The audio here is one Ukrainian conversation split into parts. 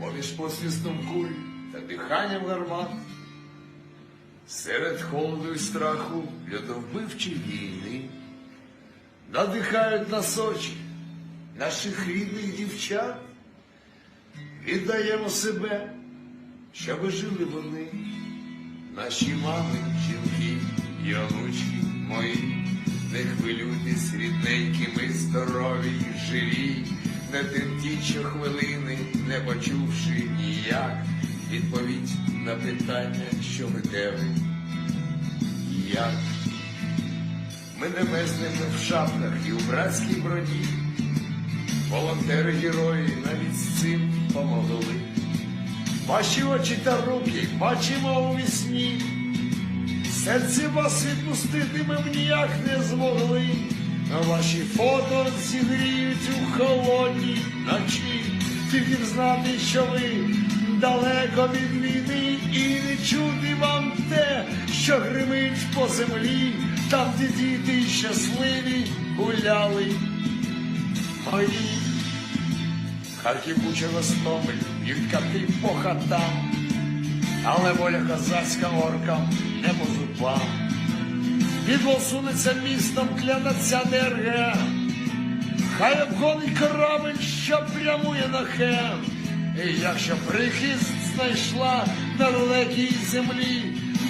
поміж посвістом куль та диханням гармат. Серед холоду і страху льодовбивчі війни надихають нас очі наших рідних дівчат. Віддаємо себе, щоби жили вони, наші мами, жінки і онучки мої. Не хвилюйтесь, рідненькі, ми здорові живі, не тимті хвилини, не почувши ніяк відповідь на питання, що ви де ви як. Ми не мерзнемо в шапках і у братській броні. Волонтери герої навіть з цим помогли. Ваші очі та руки бачимо у вісні. Серце вас відпустити ми б ніяк не змогли. А ваші фото зігріють у холодній ночі. Тільки знати, що ви далеко від війни, і не чути вам те, що гримить по землі, там, де діти щасливі гуляли. Мої Харків Буча Гостомель, відкати по хатам, але воля козацька оркам не по зубам. Відвол сунеться містом клянеться ДРГ, хай обгонить корабель, що прямує на хем. І якщо прихист знайшла на далекій землі,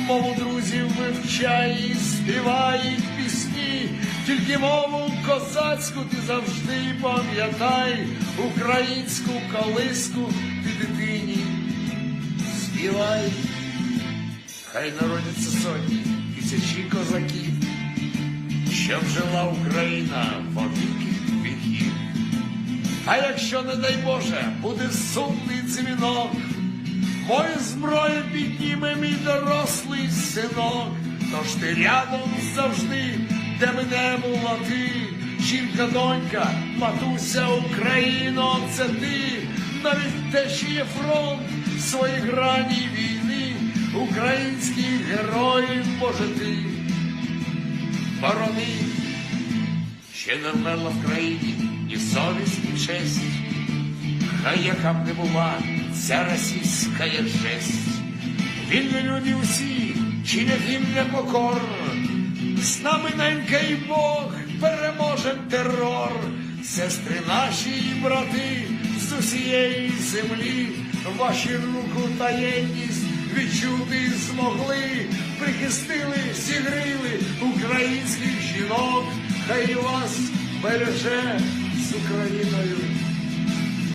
мову друзів вивчає і співає пісні, тільки мову козацьку ти завжди пам'ятай, українську колиску ти дитині співай. Хай народяться сотні, тисячі козаків, щоб жила Україна по віки віків. А якщо, не дай Боже, буде сумний дзвінок, мою зброю підніме мій дорослий синок, тож ти рядом завжди, де мене була ти, жінка, донька, матуся, Україно, це ти, навіть те, що є фронт свої грані війни, українських героїв, Боже ти, борони. Ще не вмерла в країні і совість, і честь, хай яка б не була ця російська жесть. Вільні люди усі, чинять їм непокор, з нами ненька і Бог переможе терор, сестри наші і брати з усієї землі, ваші руку таємність відчути змогли, прихистили, зігріли українських жінок, хай вас береже з Україною